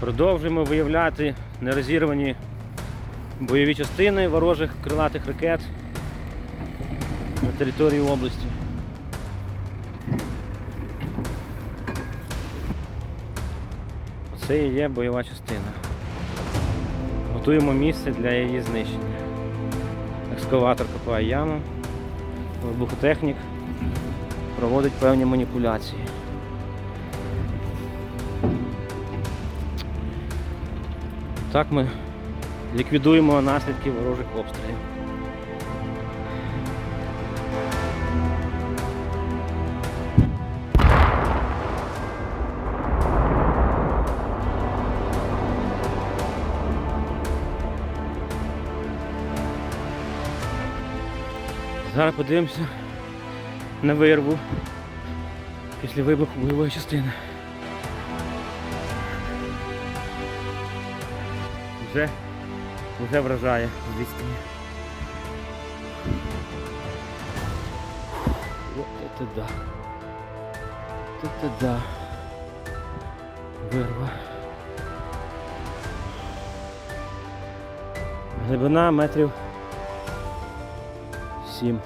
Продовжуємо виявляти нерозірвані бойові частини ворожих крилатих ракет на території області. Це і є бойова частина. Готуємо місце для її знищення. Екскаватор копає яму, вибухотехнік проводить певні маніпуляції. Так ми ліквідуємо наслідки ворожих обстрілів. Зараз подивимося на вирву після вибуху бойової частини. Вже, вже вражає відстані. От це да. От це да. Вирва. Глибина метрів сім.